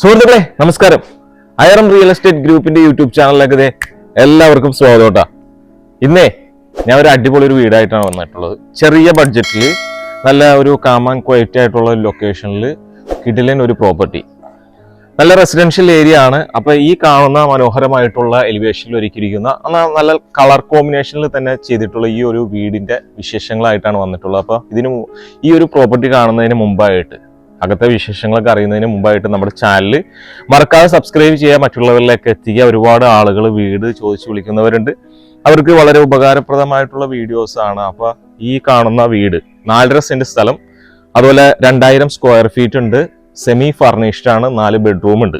സുഹൃത്തുക്കളെ നമസ്കാരം. അയറം real estate ഗ്രൂപ്പിന്റെ യൂട്യൂബ് ചാനലിലേക്ക് എല്ലാവർക്കും സ്വാഗതം കേട്ടോ. ഇന്നേ ഞാൻ ഒരു അടിപൊളി ഒരു വീടായിട്ടാണ് വന്നിട്ടുള്ളത്. ചെറിയ ബഡ്ജറ്റിൽ നല്ല ഒരു കാമൻ ക്വയറ്റ് ആയിട്ടുള്ള ലൊക്കേഷനിൽ കിടിലൻ ഒരു പ്രോപ്പർട്ടി നല്ല റെസിഡൻഷ്യൽ ഏരിയ ആണ്. അപ്പൊ ഈ കാണുന്ന മനോഹരമായിട്ടുള്ള എലിവേഷനിൽ ഒരുക്കിയിരിക്കുന്ന നല്ല കളർ കോമ്പിനേഷനിൽ തന്നെ ചെയ്തിട്ടുള്ള ഈ ഒരു വീടിന്റെ വിശേഷങ്ങളായിട്ടാണ് വന്നിട്ടുള്ളത്. അപ്പൊ ഇതിന് ഈ ഒരു പ്രോപ്പർട്ടി കാണുന്നതിന് മുമ്പായിട്ട് അകത്തെ വിശേഷങ്ങളൊക്കെ അറിയുന്നതിന് മുമ്പായിട്ട് നമ്മുടെ ചാനൽ മറക്കാതെ സബ്സ്ക്രൈബ് ചെയ്യുക. മറ്റുള്ളവരിലേക്ക് എത്തിക്കുക. ഒരുപാട് ആളുകൾ വീട് ചോദിച്ചു വിളിക്കുന്നവരുണ്ട്. അവർക്ക് വളരെ ഉപകാരപ്രദമായിട്ടുള്ള വീഡിയോസ് ആണ്. അപ്പൊ ഈ കാണുന്ന വീട് നാലര സെന്റ് സ്ഥലം. അതുപോലെ രണ്ടായിരം സ്ക്വയർ ഫീറ്റ് ഉണ്ട്. സെമി ഫർണിഷ്ഡ് ആണ്. നാല് ബെഡ്റൂം ഉണ്ട്.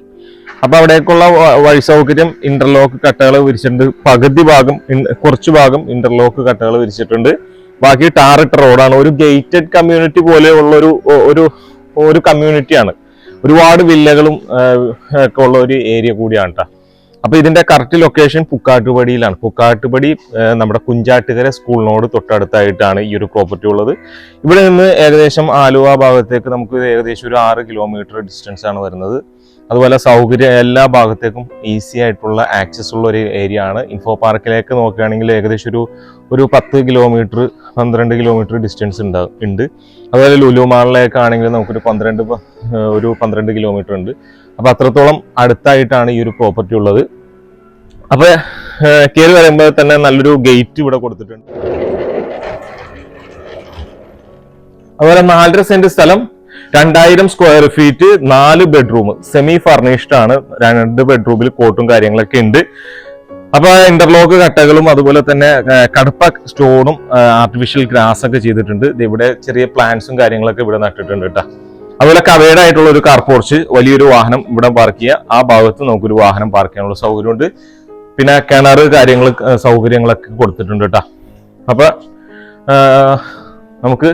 അപ്പൊ അവിടേക്കുള്ള വഴി സൗകര്യം ഇന്റർലോക്ക് കട്ടകൾ വിരിച്ചിട്ടുണ്ട്. പകുതി ഭാഗം കുറച്ചു കുറച്ച് ഭാഗം ഇന്റർലോക്ക് കട്ടകൾ വിരിച്ചിട്ടുണ്ട്. ബാക്കി ടാറിട്ട റോഡാണ് ഒരു ഗേറ്റഡ് കമ്മ്യൂണിറ്റി പോലെയുള്ള ഒരു ഒരു ഒരു കമ്മ്യൂണിറ്റിയാണ് ഒരുപാട് വില്ലകളും ഒക്കെ ഉള്ള ഒരു ഏരിയ കൂടിയാണ് കേട്ടോ അപ്പോൾ ഇതിന്റെ കറക്റ്റ് ലൊക്കേഷൻ പുക്കാട്ടുപടിയിലാണ്. പുക്കാട്ടുപടി നമ്മുടെ കുഞ്ചാട്ടുകര സ്കൂളിനോട് തൊട്ടടുത്തായിട്ടാണ് ഈ ഒരു പ്രോപ്പർട്ടി ഉള്ളത്. ഇവിടെ നിന്ന് ഏകദേശം ആലുവ ഭാഗത്തേക്ക് നമുക്ക് ഏകദേശം ഒരു ആറ് കിലോമീറ്റർ ഡിസ്റ്റൻസ് ആണ് വരുന്നത്. അതുപോലെ സൗകര്യം എല്ലാ ഭാഗത്തേക്കും ഈസി ആയിട്ടുള്ള ആക്സസ് ഉള്ള ഒരു ഏരിയ ആണ്. ഇൻഫോ പാർക്കിലേക്ക് നോക്കുകയാണെങ്കിൽ ഏകദേശം ഒരു ഒരു പത്ത് കിലോമീറ്റർ പന്ത്രണ്ട് കിലോമീറ്റർ ഡിസ്റ്റൻസ് ഉണ്ടാകും ഉണ്ട്. അതുപോലെ ലുലു മാളിലേക്കാണെങ്കിൽ നമുക്കൊരു പന്ത്രണ്ട് ഒരു പന്ത്രണ്ട് കിലോമീറ്റർ ഉണ്ട്. അപ്പോൾ അത്രത്തോളം അടുത്തായിട്ടാണ് ഈ ഒരു പ്രോപ്പർട്ടി ഉള്ളത്. അപ്പോൾ കയറി വരുമ്പോൾ തന്നെ നല്ലൊരു ഗേറ്റ് ഇവിടെ കൊടുത്തിട്ടുണ്ട്. അതുപോലെ നാലര സെന്റ് സ്ഥലം രണ്ടായിരം സ്ക്വയർ ഫീറ്റ് നാല് ബെഡ്റൂം സെമി ഫർണിഷ്ഡ് ആണ്. രണ്ട് ബെഡ്റൂമിൽ കോട്ടും കാര്യങ്ങളൊക്കെ ഉണ്ട്. അപ്പൊ ഇന്റർലോക്ക് കട്ടകളും അതുപോലെ തന്നെ കടുപ്പ സ്റ്റോണും ആർട്ടിഫിഷ്യൽ ഗ്രാസ് ഒക്കെ ചെയ്തിട്ടുണ്ട്. ഇവിടെ ചെറിയ പ്ലാന്റ്സും കാര്യങ്ങളൊക്കെ ഇവിടെ നട്ടിട്ടുണ്ട് കേട്ടോ. അതുപോലെ കവേഡ് ആയിട്ടുള്ള ഒരു കാർ പോർച്ച് വലിയൊരു വാഹനം ഇവിടെ പാർക്ക് ചെയ്യുക. ആ ഭാഗത്ത് നമുക്കൊരു വാഹനം പാർക്ക് ചെയ്യാനുള്ള സൗകര്യമുണ്ട്. പിന്നെ കിണർ കാര്യങ്ങൾ സൗകര്യങ്ങളൊക്കെ കൊടുത്തിട്ടുണ്ട് കേട്ടോ. അപ്പൊ നമുക്ക്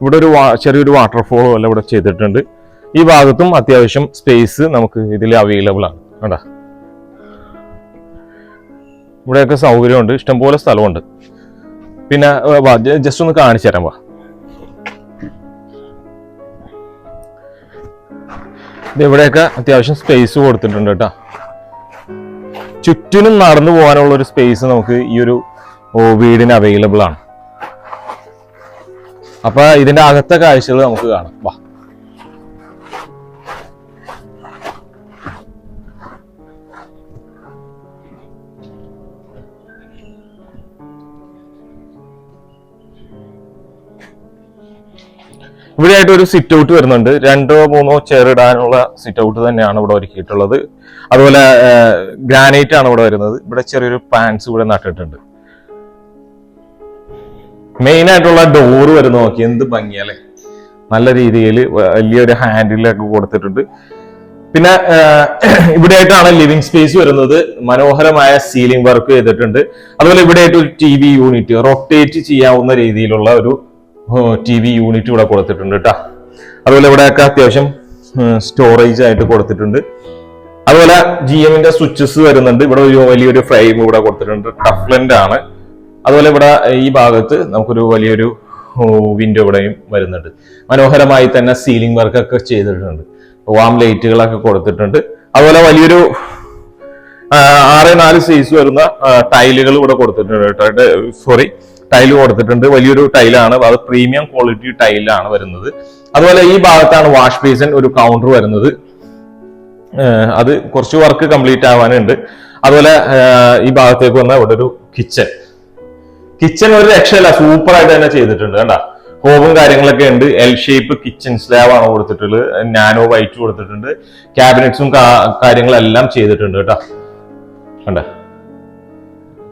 ഇവിടെ ഒരു ചെറിയൊരു വാട്ടർഫോളോ എല്ലാം ഇവിടെ ചെയ്തിട്ടുണ്ട്. ഈ ഭാഗത്തും അത്യാവശ്യം സ്പേസ് നമുക്ക് ഇതിൽ അവൈലബിൾ ആണ്. കേട്ടാ ഇവിടെയൊക്കെ സൗകര്യമുണ്ട്. ഇഷ്ടംപോലെ സ്ഥലമുണ്ട്. പിന്നെ ജസ്റ്റ് ഒന്ന് കാണിച്ചു തരാം വാ. ഇവിടെയൊക്കെ അത്യാവശ്യം സ്പേസ് കൊടുത്തിട്ടുണ്ട് കേട്ടോ. ചുറ്റിനും നടന്നു പോകാനുള്ള ഒരു സ്പേസ് നമുക്ക് ഈ ഒരു വീടിന് അവൈലബിൾ ആണ്. അപ്പൊ ഇതിന്റെ അകത്തെ കാഴ്ചകൾ നമുക്ക് കാണാം. വാ. ഇവിടെയായിട്ട് ഒരു സിറ്റ് ഔട്ട് വരുന്നുണ്ട്. രണ്ടോ മൂന്നോ ചെയർ ഇടാനുള്ള സിറ്റ് ഔട്ട് തന്നെയാണ് ഇവിടെ ഒരുക്കിയിട്ടുള്ളത്. അതുപോലെ ഗ്രാനൈറ്റ് ആണ് ഇവിടെ വരുന്നത്. ഇവിടെ ചെറിയൊരു പാൻസ് ഇവിടെ നട്ടിട്ടുണ്ട്. മെയിൻ ആയിട്ടുള്ള ഡോറ് വരെ നോക്കി. എന്ത് ഭംഗിയല്ലേ നല്ല രീതിയിൽ വലിയൊരു ഹാൻഡിലൊക്കെ കൊടുത്തിട്ടുണ്ട്. പിന്നെ ഇവിടെ ആയിട്ടാണ് ലിവിംഗ് സ്പേസ് വരുന്നത്. മനോഹരമായ സീലിംഗ് വർക്ക് ചെയ്തിട്ടുണ്ട്. അതുപോലെ ഇവിടെ ആയിട്ട് ഒരു ടി വി യൂണിറ്റ് റൊട്ടേറ്റ് ചെയ്യാവുന്ന രീതിയിലുള്ള ഒരു ടി വി യൂണിറ്റ് ഇവിടെ കൊടുത്തിട്ടുണ്ട് കേട്ടോ അതുപോലെ ഇവിടെയൊക്കെ അത്യാവശ്യം സ്റ്റോറേജ് ആയിട്ട് കൊടുത്തിട്ടുണ്ട്. അതുപോലെ ജി എമ്മിന്റെ സ്വിച്ചസ് വരുന്നുണ്ട്. ഇവിടെ വലിയൊരു ഫ്രെയിം ഇവിടെ കൊടുത്തിട്ടുണ്ട്. ടഫ്ലന്റ് ആണ്. അതുപോലെ ഇവിടെ ഈ ഭാഗത്ത് നമുക്കൊരു വലിയൊരു വിൻഡോ ഇവിടെയും വരുന്നുണ്ട്. മനോഹരമായി തന്നെ സീലിംഗ് വർക്കൊക്കെ ചെയ്തിട്ടുണ്ട്. വാം ലൈറ്റുകളൊക്കെ കൊടുത്തിട്ടുണ്ട്. അതുപോലെ വലിയൊരു ആറ് നാല് സൈസ് വരുന്ന ടൈലുകൾ ഇവിടെ കൊടുത്തിട്ടുണ്ട് സോറി ടൈൽ കൊടുത്തിട്ടുണ്ട്. വലിയൊരു ടൈലാണ് അത് പ്രീമിയം ക്വാളിറ്റി ടൈലാണ് വരുന്നത്. അതുപോലെ ഈ ഭാഗത്താണ് വാഷ് ബേസിൻ ഒരു കൗണ്ടർ വരുന്നത്. അത് കുറച്ച് വർക്ക് കംപ്ലീറ്റ് ആവാനുണ്ട്. അതുപോലെ ഈ ഭാഗത്തേക്ക് വന്ന ഇവിടെ ഒരു കിച്ചൺ കിച്ചൺ ഒരു രക്ഷയില്ല സൂപ്പർ ആയിട്ട് തന്നെ ചെയ്തിട്ടുണ്ട് കണ്ട? ഹോബും കാര്യങ്ങളൊക്കെ ഉണ്ട്. എൽ ഷേപ്പ് കിച്ചൺ സ്ലാബ് ആണ് കൊടുത്തിട്ടുള്ളത്. നാനോ വൈറ്റ് കൊടുത്തിട്ടുണ്ട്. ക്യാബിനറ്റ്സും കാര്യങ്ങളെല്ലാം ചെയ്തിട്ടുണ്ട് കേട്ടോ? കണ്ട?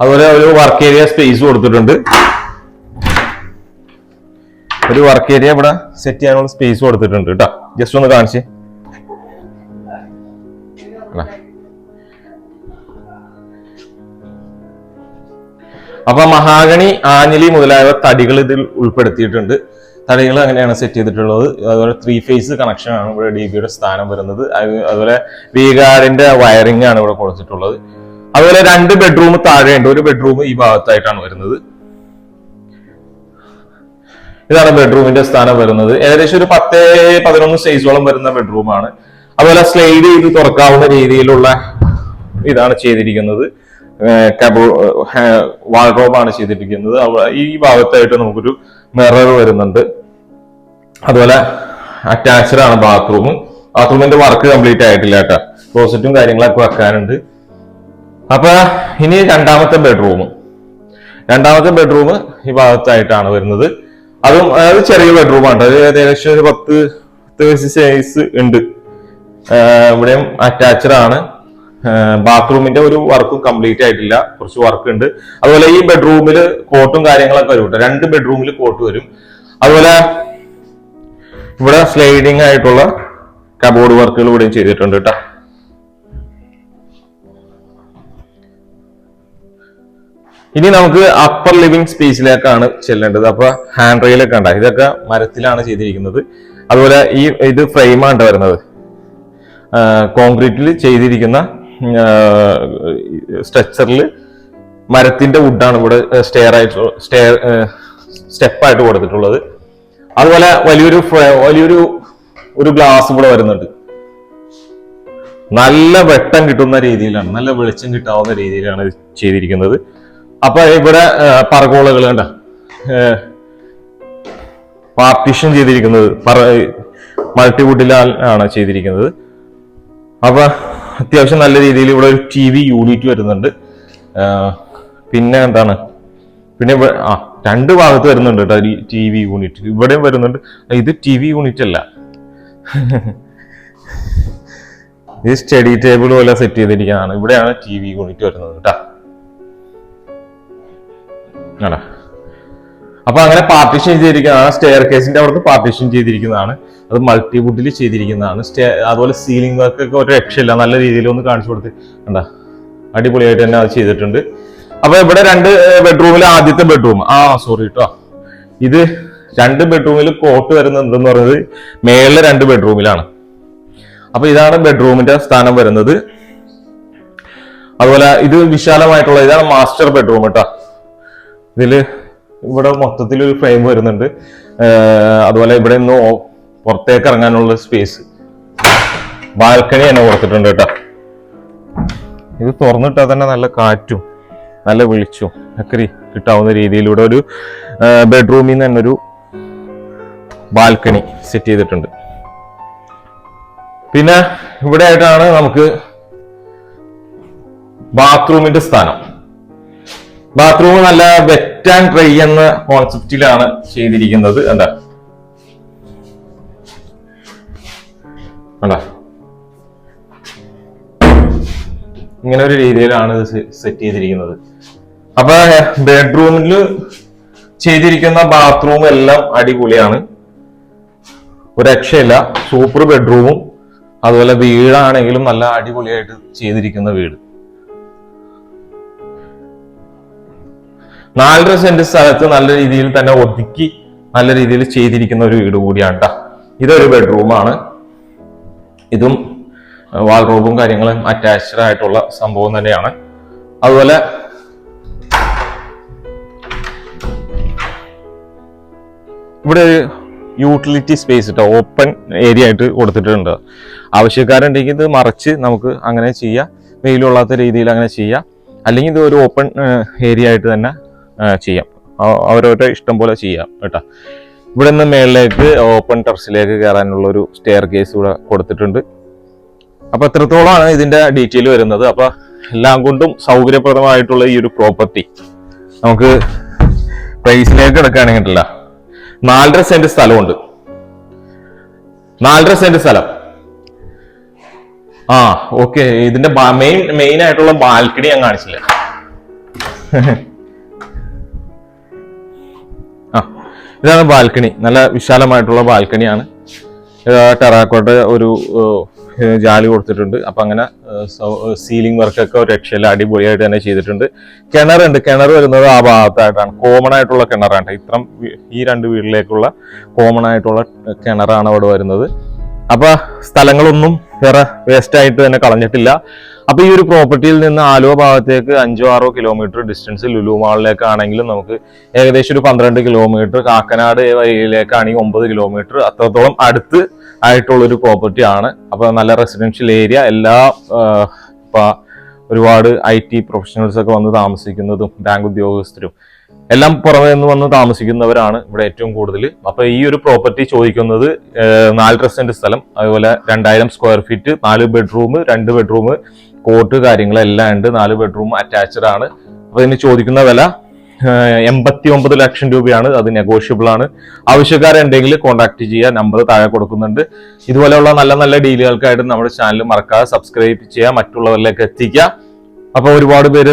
അതുപോലെ ഒരു വർക്ക് ഏരിയ സ്പേസ് കൊടുത്തിട്ടുണ്ട്. ഒരു വർക്ക് ഏരിയ ഇവിടെ സെറ്റ് ചെയ്യാനുള്ള സ്പേസ് കൊടുത്തിട്ടുണ്ട് കേട്ടോ? ജസ്റ്റ് ഒന്ന് കാണിച്ചേ. അപ്പൊ മഹാഗണി ആഞ്ഞലി മുതലായവ തടികൾ ഇതിൽ ഉൾപ്പെടുത്തിയിട്ടുണ്ട്. തടികൾ അങ്ങനെയാണ് സെറ്റ് ചെയ്തിട്ടുള്ളത്. അതുപോലെ ത്രീ ഫേസ് കണക്ഷൻ ആണ് ഇവിടെ ഡി ബിയുടെ സ്ഥാനം വരുന്നത്. അത് അതുപോലെ വീഗാർഡിന്റെ വയറിംഗ് ആണ് ഇവിടെ കൊടുത്തിട്ടുള്ളത്. അതുപോലെ രണ്ട് ബെഡ്റൂം താഴെയുണ്ട്. ഒരു ബെഡ്റൂം ഈ ഭാഗത്തായിട്ടാണ് വരുന്നത്. ഇതാണ് ബെഡ്റൂമിന്റെ സ്ഥാനം വരുന്നത്. ഏകദേശം ഒരു പത്ത് പതിനൊന്ന് സൈസോളം വരുന്ന ബെഡ്റൂമാണ് അതുപോലെ സ്ലൈഡ് ചെയ്ത് തുറക്കാവുന്ന രീതിയിലുള്ള ഇതാണ് ചെയ്തിരിക്കുന്നത്. വാൾറോബാണ് ചെയ്തിരിക്കുന്നത്. ഈ ഭാഗത്തായിട്ട് നമുക്കൊരു മിറർ വരുന്നുണ്ട്. അതുപോലെ അറ്റാച്ച്ഡ് ആണ് ബാത്റൂം ബാത്റൂമിന്റെ വർക്ക് കംപ്ലീറ്റ് ആയിട്ടില്ല കേട്ടോ. ക്ലോസറ്റും കാര്യങ്ങളൊക്കെ വെക്കാനുണ്ട്. അപ്പൊ ഇനി രണ്ടാമത്തെ ബെഡ്റൂം രണ്ടാമത്തെ ബെഡ്റൂം ഈ ഭാഗത്തായിട്ടാണ് വരുന്നത്. അതും അത് ചെറിയ ബെഡ്റൂമാണ് അത് ഏകദേശം ഒരു പത്ത് പത്ത് വയസ്സ് സൈസ് ഉണ്ട് ഇവിടെയും അറ്റാച്ച്ഡ് ആണ്. ബാത്റൂമിന്റെ ഒരു വർക്കും കംപ്ലീറ്റ് ആയിട്ടില്ല. കുറച്ച് വർക്ക് ഉണ്ട്. അതുപോലെ ഈ ബെഡ്റൂമിൽ കോട്ടും കാര്യങ്ങളൊക്കെ വരും രണ്ട് ബെഡ്റൂമിൽ കോട്ട് വരും. അതുപോലെ ഇവിടെ സ്ലൈഡിങ് ആയിട്ടുള്ള കബോർഡ് വർക്കുകൾ ഇവിടെയും ചെയ്തിട്ടുണ്ട് കേട്ടോ. ഇനി നമുക്ക് അപ്പർ ലിവിംഗ് സ്പേസിലേക്കാണ് ചെല്ലേണ്ടത്. അപ്പൊ ഹാൻഡ് റെയിലൊക്കെ ഉണ്ട് ഇതൊക്കെ മരത്തിലാണ് ചെയ്തിരിക്കുന്നത്. അതുപോലെ ഈ ഇത് ഫ്രെയിമാണ് വരുന്നത്. കോൺക്രീറ്റിൽ ചെയ്തിരിക്കുന്ന സ്ട്രക്ചറിൽ മരത്തിന്റെ വുഡാണ് ഇവിടെ സ്റ്റെയർ ആയിട്ട് സ്റ്റെയർ സ്റ്റെപ്പായിട്ട് കൊടുത്തിട്ടുള്ളത്. അതുപോലെ വലിയൊരു വലിയൊരു ഒരു ഗ്ലാസ് ഇവിടെ വരുന്നുണ്ട്. നല്ല വെട്ടം കിട്ടുന്ന രീതിയിലാണ് നല്ല വെളിച്ചം കിട്ടാവുന്ന രീതിയിലാണ് ചെയ്തിരിക്കുന്നത്. അപ്പൊ ഇവിടെ പറകോളകൾ കണ്ട? പാർട്ടീഷൻ ചെയ്തിരിക്കുന്നത് മൾട്ടിവുഡിലാണ് ചെയ്തിരിക്കുന്നത്. അപ്പൊ അത്യാവശ്യം നല്ല രീതിയിൽ ഇവിടെ ഒരു ടി വി യൂണിറ്റ് വരുന്നുണ്ട്. പിന്നെ എന്താണ്? പിന്നെ ആ രണ്ട് ഭാഗത്ത് വരുന്നുണ്ട് കേട്ടോ ടി വി യൂണിറ്റ് ഇവിടെയും വരുന്നുണ്ട്. ഇത് ടി വി യൂണിറ്റ് അല്ല. ഈ സ്റ്റഡി ടേബിൾ പോലെ സെറ്റ് ചെയ്തിരിക്കുന്നതാണ്. ഇവിടെയാണ് ടി വി യൂണിറ്റ് വരുന്നത് കേട്ടോ. ആണോ? അപ്പൊ അങ്ങനെ പാർട്ടീഷൻ ചെയ്തിരിക്കുന്നതാണ് സ്റ്റെയർ കേസിന്റെ അവിടുന്ന് പാർട്ടീഷൻ ചെയ്തിരിക്കുന്നതാണ്. അത് മൾട്ടിവുഡിൽ ചെയ്തിരിക്കുന്നതാണ്. സ്റ്റേ അതുപോലെ സീലിംഗ് വർക്ക് ഒക്കെ ഒരു രക്ഷയില്ല. നല്ല രീതിയിൽ ഒന്ന് കാണിച്ചു കൊടുത്ത് കണ്ടാ അടിപൊളിയായിട്ട് തന്നെ അത് ചെയ്തിട്ടുണ്ട്. അപ്പൊ ഇവിടെ രണ്ട് ബെഡ്റൂമിൽ ആദ്യത്തെ ബെഡ്റൂം ആ സോറി കേട്ടോ ഇത് രണ്ട് ബെഡ്റൂമിൽ കോട്ട് വരുന്നുണ്ടെന്ന് പറയുന്നത് മേളിലെ രണ്ട് ബെഡ്റൂമിലാണ് അപ്പൊ ഇതാണ് ബെഡ്റൂമിന്റെ സ്ഥാനം വരുന്നത്. അതുപോലെ ഇത് വിശാലമായിട്ടുള്ള ഇതാണ് മാസ്റ്റർ ബെഡ്റൂം കേട്ടോ ഇതിൽ ഇവിടെ മൊത്തത്തിൽ ഒരു ഫ്രെയിം വരുന്നുണ്ട് അതുപോലെ ഇവിടെ നിന്ന് പുറത്തേക്ക് ഇറങ്ങാനുള്ള സ്പേസ് ബാൽക്കണി തന്നെ കൊടുത്തിട്ടുണ്ട് കേട്ടോ. ഇത് തുറന്നിട്ടാൽ തന്നെ നല്ല കാറ്റും നല്ല വെളിച്ചവും ഒക്കെ കിട്ടാവുന്ന രീതിയിൽ ഇവിടെ ഒരു ബെഡ്റൂമിൽ നിന്ന് തന്നെ ഒരു ബാൽക്കണി സെറ്റ് ചെയ്തിട്ടുണ്ട്. പിന്നെ ഇവിടെ ആയിട്ടാണ് നമുക്ക് ബാത്റൂമിന്റെ സ്ഥാനം. ബാത്റൂം നല്ല വെറ്റ് ആൻഡ് ഡ്രൈ എന്ന കോൺസെപ്റ്റിലാണ് ചെയ്തിരിക്കുന്നത്. എന്താ? കണ്ടോ? ഇങ്ങനെ ഒരു രീതിയിലാണ് ഇത് സെറ്റ് ചെയ്തിരിക്കുന്നത്. അപ്പൊ ബെഡ്റൂമിൽ ചെയ്തിരിക്കുന്ന ബാത്റൂം എല്ലാം അടിപൊളിയാണ്. ഒരു രക്ഷയില്ല സൂപ്പർ ബെഡ്റൂമും അതുപോലെ വീടാണെങ്കിലും നല്ല അടിപൊളിയായിട്ട് ചെയ്തിരിക്കുന്ന വീട്. നാലര സെന്റ് സ്ഥലത്ത് നല്ല രീതിയിൽ തന്നെ ഒതുക്കി നല്ല രീതിയിൽ ചെയ്തിരിക്കുന്ന ഒരു വീട് കൂടിയാണ് ട്ടാ. ഇതൊരു ബെഡ്റൂമാണ് ഇതും വാൾറോബും കാര്യങ്ങളും അറ്റാച്ച്ഡ് ആയിട്ടുള്ള സംഭവം തന്നെയാണ്. അതുപോലെ ഇവിടെ ഒരു യൂട്ടിലിറ്റി സ്പേസ് കേട്ടോ ഓപ്പൺ ഏരിയ ആയിട്ട് കൊടുത്തിട്ടുണ്ട്. ആവശ്യക്കാരുണ്ടെങ്കിൽ ഇത് മറച്ച് നമുക്ക് അങ്ങനെ ചെയ്യാം. വെയിലുള്ളാത്ത രീതിയിൽ അങ്ങനെ ചെയ്യാം. അല്ലെങ്കിൽ ഇത് ഒരു ഓപ്പൺ ഏരിയ ആയിട്ട് തന്നെ ചെയ്യാം. അവരവരുടെ ഇഷ്ടം പോലെ ചെയ്യാം കേട്ടോ. ഇവിടെ നിന്ന് മേളിലേക്ക് ഓപ്പൺ ടെറസിലേക്ക് കയറാനുള്ള ഒരു സ്റ്റെയർ കേസ് ഇവിടെ കൊടുത്തിട്ടുണ്ട്. അപ്പൊ എത്രത്തോളമാണ് ഇതിന്റെ ഡീറ്റെയിൽ വരുന്നത്? അപ്പൊ എല്ലാം കൊണ്ടും സൗകര്യപ്രദമായിട്ടുള്ള ഈ ഒരു പ്രോപ്പർട്ടി നമുക്ക് പ്രൈസിലേക്ക് എടുക്കുകയാണെങ്കിൽ നാലര സെന്റ് സ്ഥലമുണ്ട്. നാലര സെന്റ് സ്ഥലം. ആ ഓക്കെ ഇതിന്റെ മെയിൻ മെയിൻ ആയിട്ടുള്ള ബാൽക്കണി ഞാൻ കാണിച്ചില്ല? ഇതാണ് ബാൽക്കണി. നല്ല വിശാലമായിട്ടുള്ള ബാൽക്കണിയാണ്. ടെറാക്കോട്ട ഒരു ജാലി കൊടുത്തിട്ടുണ്ട്. അപ്പൊ അങ്ങനെ സീലിംഗ് വർക്കൊക്കെ ഒരു രക്ഷയില്ല. അടിപൊളിയായിട്ട് തന്നെ ചെയ്തിട്ടുണ്ട്. കിണറുണ്ട്. കിണർ വരുന്നത് ആ ഭാഗത്തായിട്ടാണ്. കോമൺ ആയിട്ടുള്ള കിണറാണ് ഇത്രം ഈ രണ്ട് വീട്ടിലേക്കുള്ള കോമൺ ആയിട്ടുള്ള കിണറാണ് അവിടെ വരുന്നത്. അപ്പൊ സ്ഥലങ്ങളൊന്നും വേറെ വേസ്റ്റ് ആയിട്ട് തന്നെ കളഞ്ഞിട്ടില്ല. അപ്പൊ ഈ ഒരു പ്രോപ്പർട്ടിയിൽ നിന്ന് ആലുവ ഭാഗത്തേക്ക് അഞ്ചോ ആറോ കിലോമീറ്റർ ഡിസ്റ്റൻസ് ലുലു മാളിലേക്ക് ആണെങ്കിലും നമുക്ക് ഏകദേശം ഒരു പന്ത്രണ്ട് കിലോമീറ്റർ കാക്കനാട് വഴിയിലേക്കാണെങ്കിൽ ഒമ്പത് കിലോമീറ്റർ അത്രത്തോളം അടുത്ത് ആയിട്ടുള്ള ഒരു പ്രോപ്പർട്ടി ആണ്. അപ്പൊ നല്ല റെസിഡൻഷ്യൽ ഏരിയ എല്ലാ ഇപ്പൊ ഒരുപാട് ഐ ടി പ്രൊഫഷണൽസ് ഒക്കെ വന്ന് താമസിക്കുന്നതും ബാങ്ക് ഉദ്യോഗസ്ഥരും എല്ലാം പുറമെ നിന്ന് വന്ന് താമസിക്കുന്നവരാണ് ഇവിടെ ഏറ്റവും കൂടുതൽ. അപ്പൊ ഈ ഒരു പ്രോപ്പർട്ടി ചോദിക്കുന്നത് നാല് സെന്റ് സ്ഥലം അതുപോലെ രണ്ടായിരം സ്ക്വയർ ഫീറ്റ് നാല് ബെഡ്റൂം രണ്ട് ബെഡ്റൂം കോട്ട് കാര്യങ്ങളെല്ലാം ഉണ്ട് നാല് ബെഡ്റൂം അറ്റാച്ച്ഡ് ആണ്. അപ്പൊ ഇതിന് ചോദിക്കുന്ന വില എൺപത്തി ഒമ്പത് ലക്ഷം രൂപയാണ്. അത് നെഗോഷ്യബിൾ ആണ്. ആവശ്യക്കാരുണ്ടെങ്കിൽ കോൺടാക്ട് ചെയ്യുക നമ്പർ താഴെ കൊടുക്കുന്നുണ്ട്. ഇതുപോലെയുള്ള നല്ല നല്ല ഡീലുകൾക്കായിട്ട് നമ്മുടെ ചാനൽ മറക്കാതെ സബ്സ്ക്രൈബ് ചെയ്യുക മറ്റുള്ളവരിലേക്ക് എത്തിക്കുക. അപ്പൊ ഒരുപാട് പേര്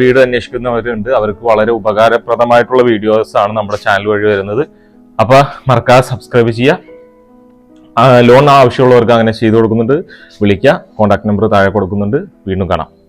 വീട് അന്വേഷിക്കുന്നവരുണ്ട്. അവർക്ക് വളരെ ഉപകാരപ്രദമായിട്ടുള്ള വീഡിയോസ് ആണ് നമ്മുടെ ചാനൽ വഴി വരുന്നത്. അപ്പൊ മറക്കാതെ സബ്സ്ക്രൈബ് ചെയ്യുക. ലോൺ ആവശ്യമുള്ളവർക്ക് അങ്ങനെ ചെയ്തു കൊടുക്കുന്നുണ്ട്. വിളിക്കുക. കോൺടാക്ട് നമ്പർ താഴെ കൊടുക്കുന്നുണ്ട്. വീണ്ടും കാണാം.